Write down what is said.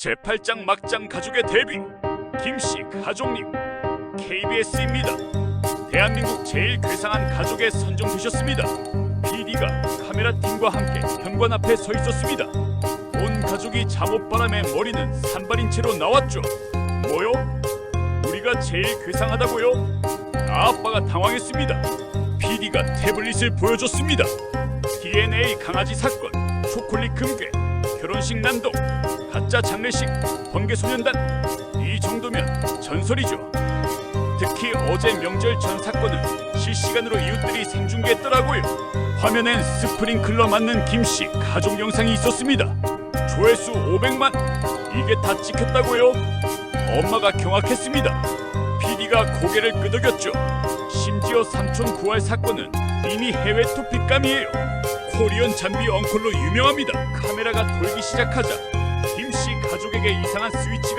제8장 막장 가족의 데뷔 김씨 가족님 KBS입니다. 대한민국 제일 괴상한 가족에 선정되셨습니다. PD가 카메라 팀과 함께 현관 앞에 서 있었습니다. 온 가족이 잠옷바람에 머리는 산발인 채로 나왔죠. 뭐요? 우리가 제일 괴상하다고요? 아빠가 당황했습니다. PD가 태블릿을 보여줬습니다. DNA 강아지 사건, 초콜릿 금괴, 결혼식 난동, 가짜 장례식, 번개소년단 이 정도면 전설이죠. 특히 어제 명절 전 사건은 실시간으로 이웃들이 생중계했더라고요. 화면엔 스프링클러 맞는 김씨 가족 영상이 있었습니다. 조회수 500만 이게 다 찍혔다고요? 엄마가 경악했습니다. PD가 고개를 끄덕였죠. 심지어 삼촌 구할 사건은 이미 해외 토픽감이에요. 코리언 잠비 엉클로 유명합니다. 카메라가 돌기 시작하자 김씨 가족에게 이상한 스위치가